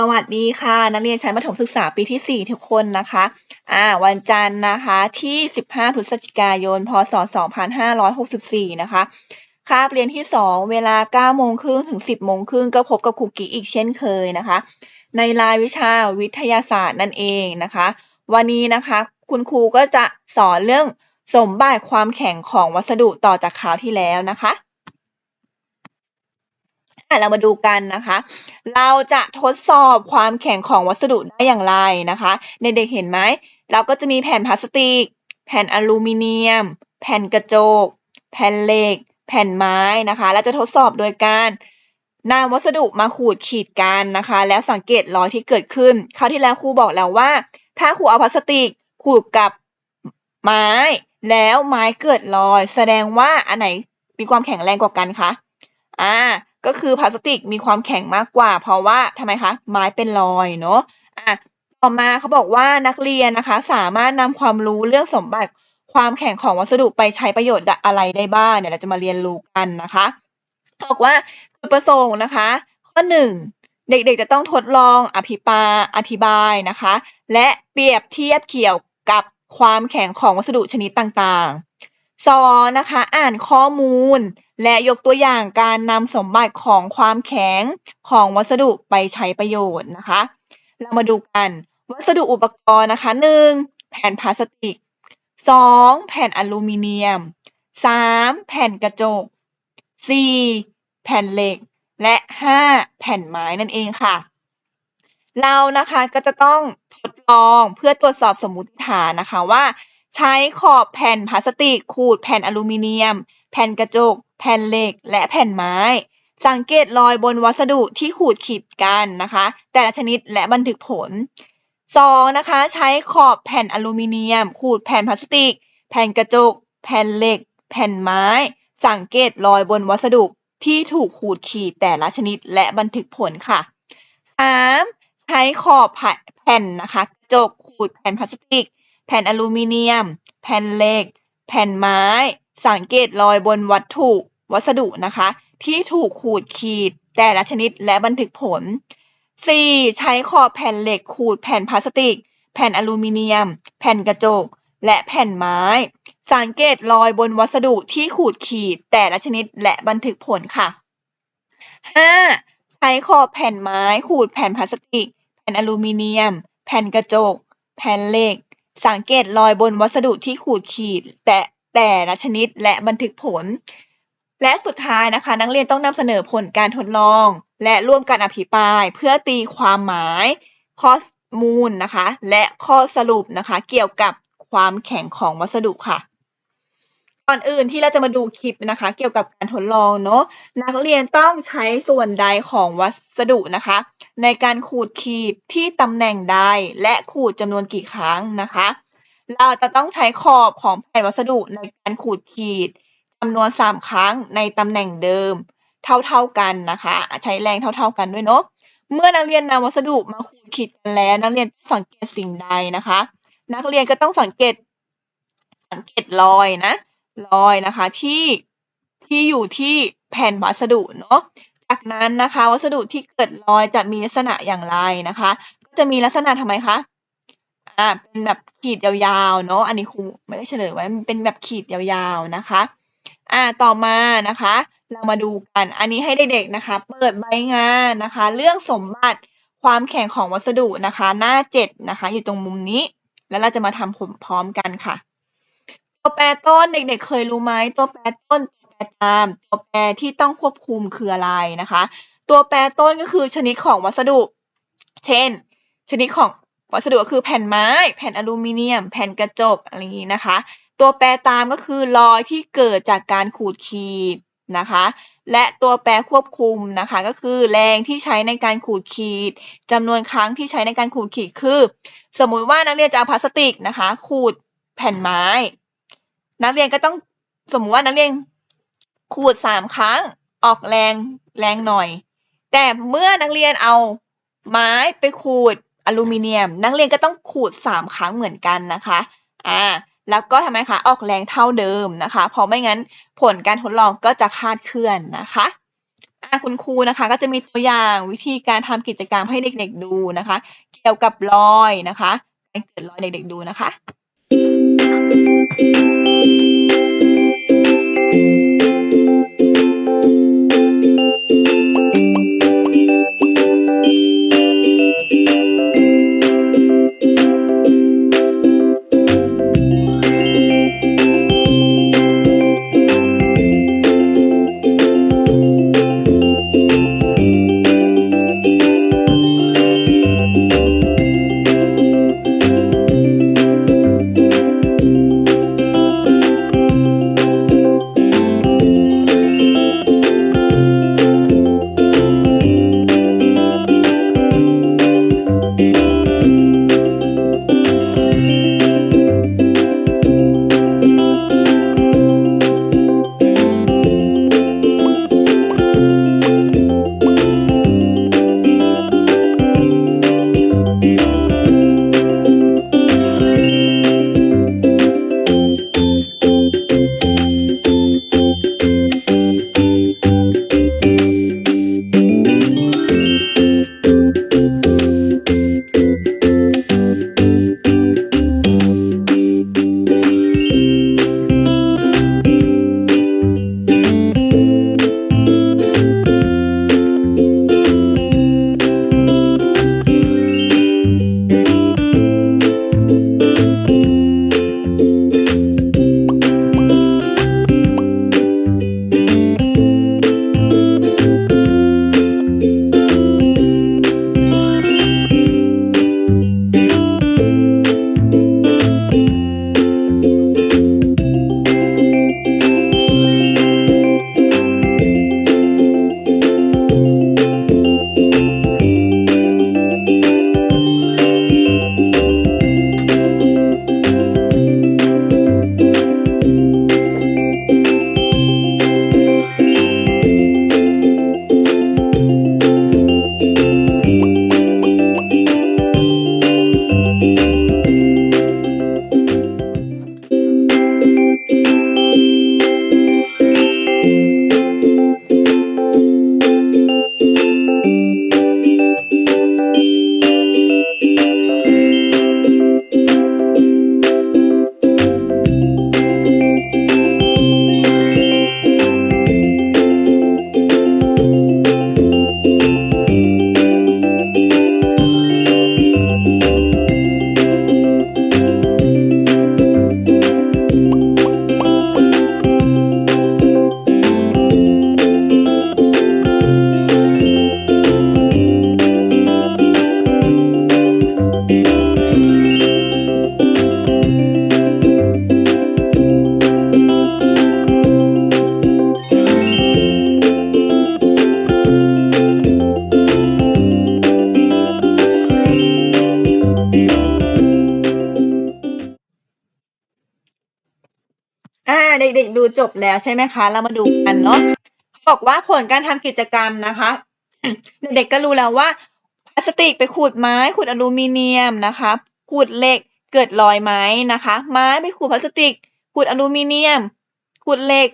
สวัสดีค่ะ นักเรียนชั้นประถมศึกษาปีที่ 4 ทุกคนนะคะอ่าวันจันทร์นะคะที่ 15 พฤศจิกายน พศ 2564 นะคะคาบเรียนที่ 2 เวลา 9 โมงครึ่งถึง 10 โมงครึ่งก็พบกับครูกิ๊กอีกเช่นเคยนะคะ ในรายวิชาวิทยาศาสตร์นั่นเองนะคะ วันนี้นะคะคุณครูก็จะสอนเรื่องสมบัติความแข็งของวัสดุต่อจากคราวที่แล้วนะคะอะ เรามาดูกันนะคะ เราจะทดสอบความแข็งของวัสดุได้อย่างไรนะคะในเด็กเห็นไหม เราก็จะมีแผ่นพลาสติก แผ่นอลูมิเนียม แผ่นกระจก แผ่นเหล็ก แผ่นไม้นะคะ เราจะทดสอบโดยการนำวัสดุมาขูดขีดกันนะคะ แล้วสังเกตรอยที่เกิดขึ้น คราวที่แล้วครูบอกแล้วว่า ถ้าครูเอาพลาสติกขูดกับไม้ แล้วไม้เกิดรอย แสดงว่าอันไหนมีความแข็งแรงกว่ากันคะ อ่า ก็คือพลาสติกมีความแข็งมากกว่า เพราะว่าทำไมคะ ไม้เป็นรอยเนาะอะต่อมาเขาบอกว่านักเรียนนะคะ สามารถนำความรู้เรื่องสมบัติความแข็งของวัสดุไปใช้ประโยชน์อะไรได้บ้างเนี่ยเราจะมาเรียนรู้กันนะคะบอกว่าจุดประสงค์นะคะ ข้อหนึ่งเด็กๆจะต้องทดลองอภิปรายอธิบายนะคะ และเปรียบเทียบเกี่ยวกับความแข็งของวัสดุชนิดต่าง สอนะคะ อ่านข้อมูล และยกตัวอย่างการนำสมบัติของความแข็งของวัสดุไปใช้ประโยชน์นะคะ เรามาดูกัน วัสดุอุปกรณ์นะคะหนึ่งแผ่นพลาสติกสองแผ่นอลูมิเนียมสามแผ่นกระจกสี่แผ่นเหล็ก และห้าแผ่นไม้นั่นเองค่ะ เรานะคะก็จะต้องทดลองเพื่อตรวจสอบสมมติฐานนะคะว่า ใช้ขอบแผ่นพลาสติกขูดแผ่นอลูมิเนียม แผ่นกระจก แผ่นเหล็ก และแผ่นไม้ สังเกตรอยบนวัสดุที่ขูดขีดกันนะคะ แต่ละชนิดและบันทึกผล 2. นะคะ ใช้ขอบแผ่นอลูมิเนียม ขูดแผ่นพลาสติก แผ่นกระจก แผ่นเหล็ก แผ่นไม้ สังเกตรอยบนวัสดุที่ถูกขูดขีดแต่ละชนิดและบันทึกผลค่ะ 3. ใช้ขอบแผ่นนะคะกระจกขูดแผ่นพลาสติก แผ่นอลูมิเนียม แผ่นเหล็ก แผ่นไม้ สังเกตรอยบนวัตถุวัสดุนะคะ ที่ถูกขูดขีดแต่ละชนิดและบันทึกผล 4. ใช้ขอบแผ่นเหล็กขูดแผ่นพลาสติก แผ่นอลูมิเนียม แผ่นกระจก และแผ่นไม้ สังเกตรอยบนวัสดุที่ขูดขีดแต่ละชนิดและบันทึกผลค่ะ 5. ใช้ขอบแผ่นไม้ขูดแผ่นพลาสติก แผ่นอลูมิเนียม แผ่นกระจก แผ่นเหล็ก สังเกตรอยบนวัสดุที่ขูดขีดแต่แต่ละชนิดและบันทึกผล และสุดท้ายนะคะ นักเรียนต้องนำเสนอผลการทดลอง และร่วมกันอภิปราย เพื่อตีความหมาย ข้อมูลนะคะ และข้อสรุปนะคะ เกี่ยวกับความแข็งของวัสดุค่ะ ก่อนอื่นที่เราจะมาดูคลิปนะคะ เกี่ยวกับการทดลองเนาะนักเรียนต้องใช้ส่วนใดของวัสดุนะคะ ในการขูดขีดที่ตำแหน่งใดและขูดจำนวนกี่ครั้งนะคะ เราจะต้องใช้ขอบของแผ่นวัสดุในการขูดขีดจำนวนสามครั้งในตำแหน่งเดิมเท่าๆกันนะคะ ใช้แรงเท่าๆกันด้วยเนาะเมื่อนักเรียนนำวัสดุมาขูดขีดกันแล้ว นักเรียนสังเกตสิ่งใดนะคะ นักเรียนก็ต้องสังเกตสังเกตรอยนะ รอยนะคะ ที่ที่อยู่ที่แผ่นวัสดุเนาะจากนั้นนะคะ วัสดุที่เกิดรอยจะมีลักษณะอย่างไรนะคะ ก็จะมีลักษณะทำไมคะอ่าเป็นแบบขีดยาวๆเนาะอันนี้ครูไม่ได้เฉลยไว้มันเป็นแบบขีดยาวๆนะคะอ่าต่อมานะคะ เรามาดูกันอันนี้ให้เด็กๆนะคะ เปิดใบงานนะคะ เรื่องสมบัติความแข็งของวัสดุนะคะ หน้าเจ็ดนะคะ อยู่ตรงมุมนี้ แล้วเราจะมาทำผลพร้อมกันค่ะ แปรต้นเด็กๆ เคยรู้ไหมตัวแปรต้นตัวแปรตาม ตัวแปรที่ต้องควบคุมคืออะไรนะคะ ตัวแปรต้นก็คือชนิดของวัสดุ เช่น ชนิดของวัสดุก็คือแผ่นไม้ แผ่นอลูมิเนียม แผ่นกระจกอะไรอย่างนี้นะคะ ตัวแปรตามก็คือรอยที่เกิดจากการขูดขีดนะคะ และตัวแปรควบคุมนะคะ ก็คือแรงที่ใช้ในการขูดขีดจำนวนครั้งที่ใช้ในการขูดขีดคือ สมมุติว่านักเรียนจะเอาพลาสติกนะคะ ขูดแผ่นไม้ นักเรียนก็ต้องสมมติว่านักเรียนขูดสามครั้งออกแรงแรงหน่อย แต่เมื่อนักเรียนเอาไม้ไปขูดอลูมิเนียม นักเรียนก็ต้องขูดสามครั้งเหมือนกันนะคะอ่าแล้วก็ทำไมคะออกแรงเท่าเดิมนะคะ เพราะไม่งั้นผลการทดลองก็จะคาดเคลื่อนนะคะอะคุณครูนะคะก็จะมีตัวอย่างวิธีการทำกิจกรรมให้เด็กๆดูนะคะ เกี่ยวกับรอยนะคะการเกิดรอยเด็กๆดูนะคะ ดูจบแล้วใช่ไหมคะ เรามาดูกันเนาะบอกว่าผลการทำกิจกรรมนะคะ เด็กๆก็รู้แล้วว่าพลาสติกไปขูดไม้ขูดอลูมิเนียมนะคะขูดเหล็กเกิดรอยไหมนะคะ ไม้ไปขูดพลาสติกขูดอลูมิเนียมขูดเหล็ก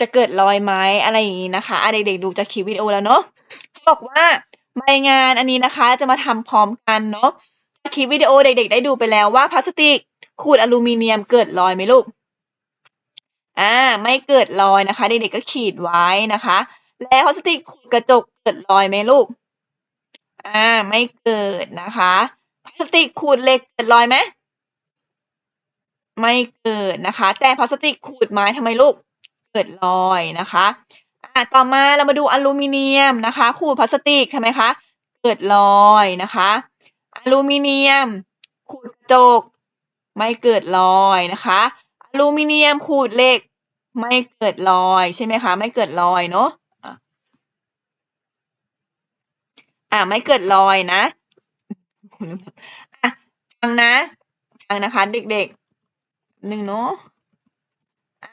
จะเกิดรอยไหมอะไรอย่างนี้นะคะเด็กๆดูจากคลิปวิดีโอแล้วเนาะเขาบอกว่าใบงานอันนี้นะคะจะมาทำพร้อมกันเนาะคลิปวิดีโอเด็กๆได้ดูไปแล้วว่าพลาสติกขูดอลูมิเนียมเกิดรอยไหมลูก อ่า ไม่เกิดรอยนะคะ เด็กๆก็ขีดไว้นะคะ แล้วพลาสติกขูดกระจกเกิดรอยไหมลูก อ่า ไม่เกิดนะคะพลาสติกขูดเหล็กเกิดรอยไหมไม่เกิดนะคะ แต่พลาสติกขูดไม้ทำไมลูก เกิดรอยนะคะอ่าต่อมาเรามาดูอลูมิเนียมนะคะ ขูดพลาสติกทำไมคะ เกิดรอยนะคะ อลูมิเนียม ขูดกระจก ไม่เกิดรอยนะคะ อลูมิเนียมขูดเหล็ก ไม่เกิดรอยใช่ไหมคะ ไม่เกิดรอยเนาะอ่าไม่เกิดรอยนะอะฟังนะฟังนะคะ เด็กๆหนึ่งเนาะ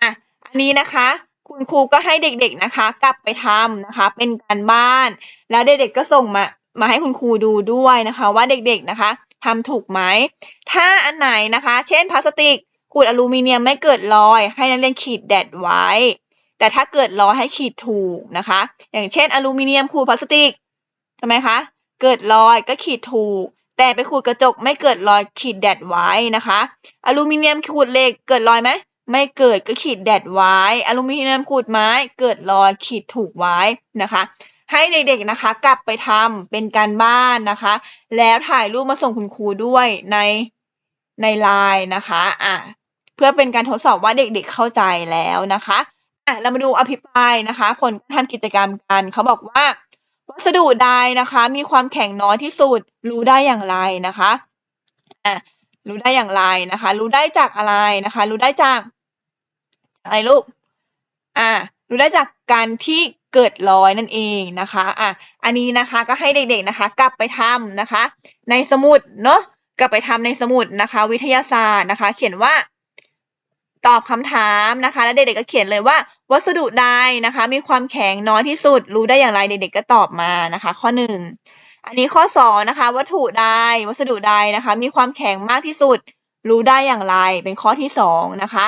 อะอันนี้นะคะ คุณครูก็ให้เด็กๆนะคะ กลับไปทำนะคะ เป็นการบ้าน แล้วเด็กๆก็ส่งมามาให้คุณครูดูด้วยนะคะ ว่าเด็กๆนะคะทำถูกไหม ถ้าอันไหนนะคะ เช่นพลาสติก ขูดอลูมิเนียมไม่เกิดรอย ให้นักเรียนขีดแดดไว้ แต่ถ้าเกิดลอยให้ขีดถูกนะคะ อย่างเช่นอลูมิเนียมขูดพลาสติกทำไมคะ เกิดรอยก็ขีดถูก แต่ไปขูดกระจกไม่เกิดรอยขีดแดดไว้นะคะ อลูมิเนียมขูดเหล็กเกิดรอยไหมไม่เกิดก็ขีดแดดไว้ อลูมิเนียมขูดไม้เกิดรอยขีดถูกไว้นะคะ ให้เด็กๆนะคะกลับไปทำเป็นการบ้านนะคะ แล้วถ่ายรูปมาส่งคุณครูด้วยในในไลน์นะคะ อะ เพื่อเป็นการทดสอบว่าเด็กๆเข้าใจแล้วนะคะอะเรามาดูอภิปรายนะคะผลการทำกิจกรรมกันเขาบอกว่า วัสดุใดนะคะ มีความแข็งน้อยที่สุด รู้ได้อย่างไรนะคะอะรู้ได้อย่างไรนะคะ รู้ได้จากอะไรนะคะ รู้ได้จากอะไรลูกอ่ารู้ได้จากการที่เกิดรอยนั่นเองนะคะอะอันนี้นะคะก็ให้เด็กๆนะคะ กลับไปทำนะคะ ในสมุดเนาะกลับไปทำในสมุดนะคะ วิทยาศาสตร์นะคะ เขียนว่า ตอบคำถามนะคะ แล้วเด็กๆก็เขียนเลยว่า วัสดุใดนะคะ มีความแข็งน้อยที่สุด รู้ได้อย่างไรเด็กๆก็ตอบมานะคะ ข้อหนึ่งอันนี้ข้อสองนะคะ วัตถุใดวัสดุใดนะคะ มีความแข็งมากที่สุด รู้ได้อย่างไรเป็นข้อที่สองนะคะ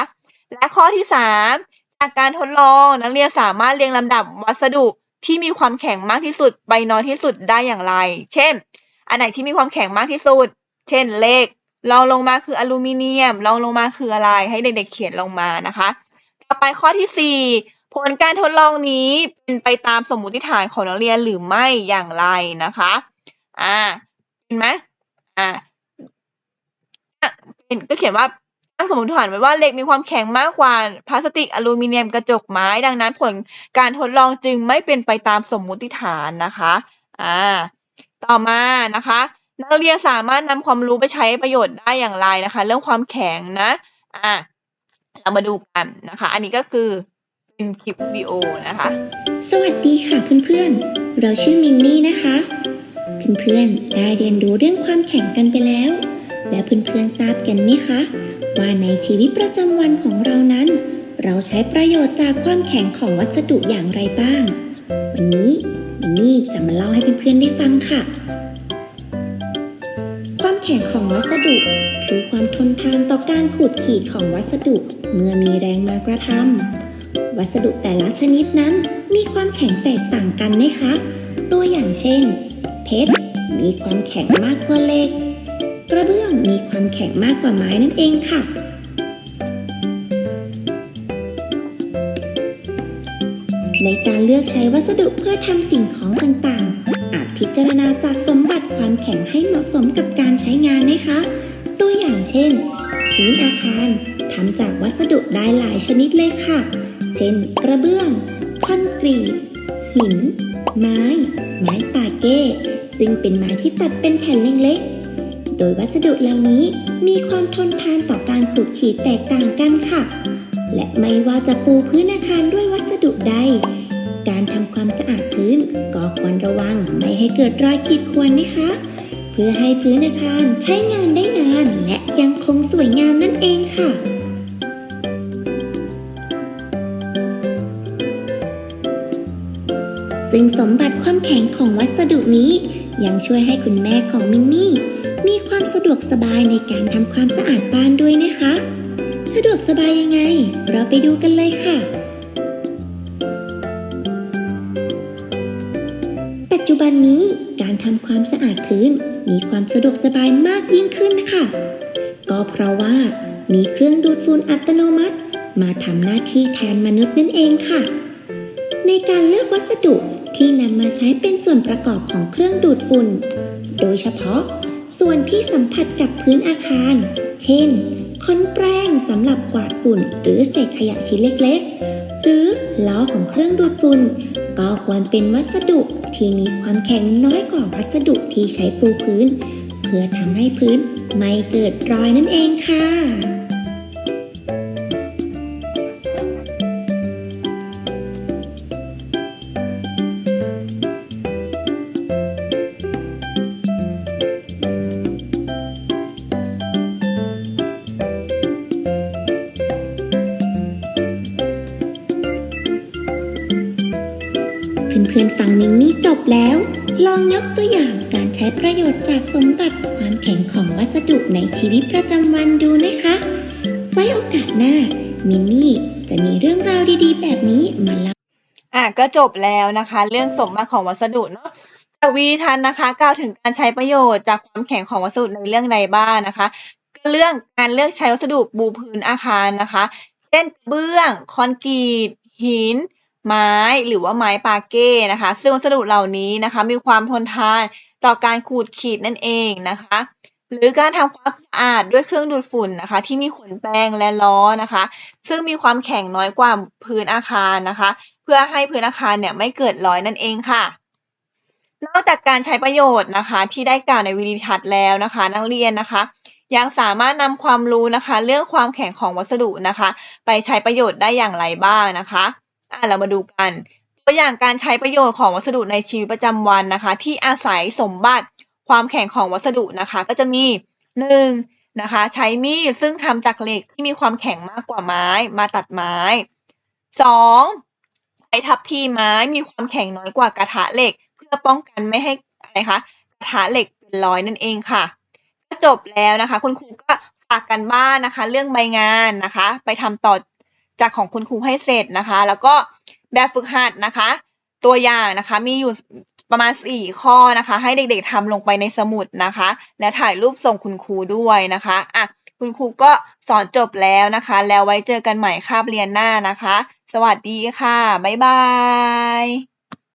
และข้อที่สามจากการทดลองนักเรียนสามารถเรียงลำดับวัสดุที่มีความแข็งมากที่สุดไปน้อยที่สุดได้อย่างไร เช่น อันไหนที่มีความแข็งมากที่สุด เช่นเหล็ก รองลงมาคืออลูมิเนียม รองลงมาคืออะไร ให้เด็กๆเขียนลงมานะคะ ต่อไปข้อที่สี่ผลการทดลองนี้เป็นไปตามสมมุติฐานของนักเรียนหรือไม่อย่างไรนะคะ อ่า เห็นไหมอ่าเป็นก็เขียนว่าตั้งสมมติฐานไว้ว่าเหล็กมีความแข็งมากกว่าพลาสติกอลูมิเนียมกระจกไม้ ดังนั้นผลการทดลองจึงไม่เป็นไปตามสมมุติฐานนะคะ อ่า ต่อมานะคะ นักเรียนสามารถนำความรู้ไปใช้ประโยชน์ได้อย่างไรนะคะ เรื่องความแข็งนะอ่าเรามาดูกันนะคะ อันนี้ก็คือเป็นคลิปวิดีโอนะคะ สวัสดีค่ะเพื่อนๆ เราชื่อมินนี่นะคะเพื่อนๆได้เรียนรู้เรื่องความแข็งกันไปแล้ว และเพื่อนๆทราบกันไหมคะ ว่าในชีวิตประจำวันของเรานั้น เราใช้ประโยชน์จากความแข็งของวัสดุอย่างไรบ้าง วันนี้มินนี่จะมาเล่าให้เพื่อนๆได้ฟังค่ะ ความแข็งของวัสดุ คือความทนทานต่อการขูดขีดของวัสดุ เมื่อมีแรงมากระทำวัสดุแต่ละชนิดนั้น มีความแข็งแตกต่างกันนะคะ ตัวอย่างเช่น เพชรมีความแข็งมากกว่าเหล็ก กระเบื้องมีความแข็งมากกว่าไม้นั่นเองค่ะในการเลือกใช้วัสดุเพื่อทำสิ่งของต่าง พิจารณาจากสมบัติความแข็งให้เหมาะสมกับการใช้งานนะคะ ตัวอย่างเช่น พื้นอาคารทำจากวัสดุได้หลายชนิดเลยค่ะ เช่น กระเบื้องคอนกรีต หิน ไม้ ไม้ปาเก้ ซึ่งเป็นไม้ที่ตัดเป็นแผ่นเล็กๆ โดยวัสดุเหล่านี้มีความทนทานต่อการขูดขีดแตกต่างกันค่ะ และไม่ว่าจะปูพื้นอาคารด้วยวัสดุใด การทำความสะอาดพื้นก็ควรระวังไม่ให้เกิดรอยขีดข่วนนะคะ เพื่อให้พื้นอาคารใช้งานได้นานและยังคงสวยงามนั่นเองค่ะซึ่งสมบัติความแข็งของวัสดุนี้ ยังช่วยให้คุณแม่ของมินนี่ มีความสะดวกสบายในการทำความสะอาดบ้านด้วยนะคะ สะดวกสบายยังไง เราไปดูกันเลยค่ะ บันนี้การทำความสะอาดพื้นมีความสะดวกสบายมากยิ่งขึ้นนะคะ ก็เพราะว่ามีเครื่องดูดฝุ่นอัตโนมัติ มาทำหน้าที่แทนมนุษย์นั่นเองค่ะ ในการเลือกวัสดุที่นำมาใช้เป็นส่วนประกอบของเครื่องดูดฝุ่น โดยเฉพาะส่วนที่สัมผัสกับพื้นอาคาร เช่น ค้อนแปรงสำหรับกวาดฝุ่นหรือเศษขยะชิ้นเล็กๆ หรือล้อของเครื่องดูดฝุ่น ก็ควรเป็นวัสดุที่มีความแข็งน้อยกว่าวัสดุที่ใช้ปูพื้น เพื่อทำให้พื้นไม่เกิดรอยนั่นเองค่ะ งยกตัวอย่างการใช้ประโยชน์จากสมบัติความแข็งของวัสดุในชีวิตประจำวันดูนะคะ ไว้โอกาสหน้า มินนี่จะมีเรื่องราวดีๆ แบบนี้มาเล่าอะก็จบแล้วนะคะ เรื่องสมบัติของวัสดุเนาะจากวีทันนะคะกล่าวถึงการใช้ประโยชน์จากความแข็งของวัสดุในเรื่องใดบ้างนะคะก็เรื่องการเลือกใช้วัสดุปูพื้นอาคารนะคะ เช่นเบื้อง คอนกรีต หิน ไม้หรือว่าไม้ปาเก้นะคะ ซึ่งวัสดุเหล่านี้นะคะ มีความทนทานต่อการขูดขีดนั่นเองนะคะ หรือการทำความสะอาดด้วยเครื่องดูดฝุ่นนะคะ ที่มีขนแปรงและล้อนะคะ ซึ่งมีความแข็งน้อยกว่าพื้นอาคารนะคะ เพื่อให้พื้นอาคารเนี่ยไม่เกิดรอยนั่นเองค่ะนอกจากการใช้ประโยชน์นะคะ ที่ได้กล่าวในวิดีทัศน์แล้วนะคะ นักเรียนนะคะ ยังสามารถนำความรู้นะคะ เรื่องความแข็งของวัสดุนะคะ ไปใช้ประโยชน์ได้อย่างไรบ้างนะคะ อะเรามาดูกัน ตัวอย่างการใช้ประโยชน์ของวัสดุในชีวิตประจำวันนะคะ ที่อาศัยสมบัติความแข็งของวัสดุนะคะ ก็จะมีหนึ่งนะคะ ใช้มีดซึ่งทำจากเหล็กที่มีความแข็งมากกว่าไม้มาตัดไม้สองใช้ทับพีไม้มีความแข็งน้อยกว่ากระทะเหล็ก เพื่อป้องกันไม่ให้อะไรคะกระทะเหล็กเป็นรอยนั่นเองค่ะจบแล้วนะคะ คุณครูก็ฝากกันบ้านนะคะ เรื่องใบงานนะคะ ไปทำต่อ จากของคุณครูให้เสร็จนะคะ แล้วก็แบบฝึกหัดนะคะ ตัวอย่างนะคะ มีอยู่ประมาณสี่ข้อนะคะ ให้เด็กๆทำลงไปในสมุดนะคะ และถ่ายรูปส่งคุณครูด้วยนะคะอะคุณครูก็สอนจบแล้วนะคะ แล้วไว้เจอกันใหม่คาบเรียนหน้านะคะ สวัสดีค่ะ บ๊ายบาย